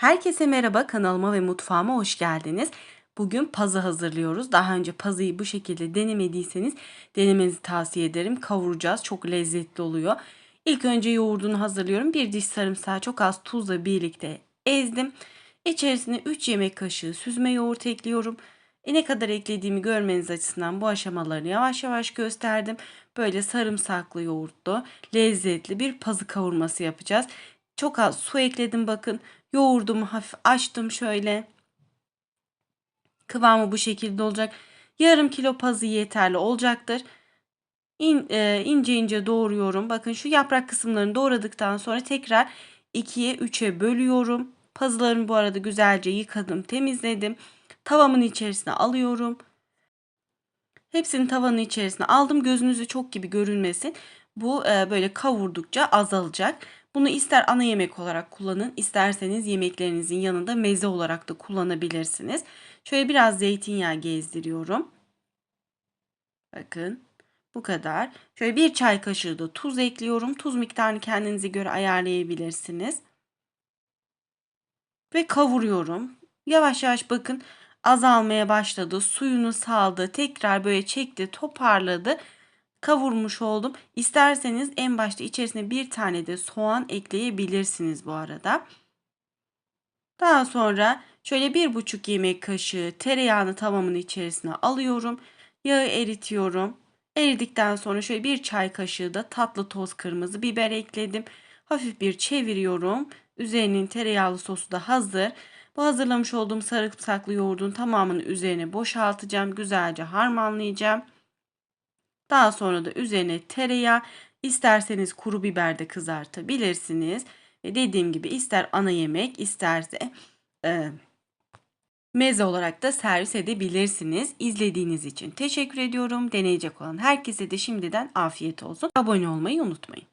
Herkese merhaba kanalıma ve mutfağıma hoş geldiniz. Bugün pazı hazırlıyoruz. Daha önce pazıyı bu şekilde denemediyseniz denemenizi tavsiye ederim. Kavuracağız. Çok lezzetli oluyor. İlk önce yoğurdunu hazırlıyorum. Bir diş sarımsağı çok az tuzla birlikte ezdim. İçerisine 3 yemek kaşığı süzme yoğurt ekliyorum. E ne kadar eklediğimi görmeniz açısından bu aşamalarını yavaş yavaş gösterdim. Böyle sarımsaklı yoğurtlu, lezzetli bir pazı kavurması yapacağız. Çok az su ekledim bakın. Yoğurdumu hafif açtım şöyle. Kıvamı bu şekilde olacak. Yarım kilo pazı yeterli olacaktır. İn, e, ince ince doğruyorum. Bakın şu yaprak kısımlarını doğradıktan sonra tekrar 2'ye 3'e bölüyorum. Pazılarımı bu arada güzelce yıkadım, temizledim. Tavamın içerisine alıyorum. Hepsini tavanın içerisine aldım. Gözünüzü çok gibi görünmesin. Bu e, böyle kavurdukça azalacak. Bunu ister ana yemek olarak kullanın, isterseniz yemeklerinizin yanında meze olarak da kullanabilirsiniz. Şöyle biraz zeytinyağı gezdiriyorum. Bakın bu kadar. Şöyle bir çay kaşığı da tuz ekliyorum. Tuz miktarını kendinize göre ayarlayabilirsiniz. Ve kavuruyorum. Yavaş yavaş bakın azalmaya başladı. Suyunu saldı. Tekrar böyle çekti, toparladı. Kavurmuş oldum. İsterseniz en başta içerisine bir tane de soğan ekleyebilirsiniz bu arada. Daha sonra şöyle bir buçuk yemek kaşığı tereyağını tavamın içerisine alıyorum. Yağı eritiyorum. Eridikten sonra şöyle bir çay kaşığı da tatlı toz kırmızı biber ekledim. Hafif bir çeviriyorum. Üzerinin tereyağlı sosu da hazır. Bu hazırlamış olduğum sarımsaklı yoğurdun tamamını üzerine boşaltacağım. Güzelce harmanlayacağım. Daha sonra da üzerine tereyağı isterseniz kuru biber de kızartabilirsiniz. Ve dediğim gibi ister ana yemek isterse e, meze olarak da servis edebilirsiniz. İzlediğiniz için teşekkür ediyorum. Deneyecek olan herkese de şimdiden afiyet olsun. Abone olmayı unutmayın.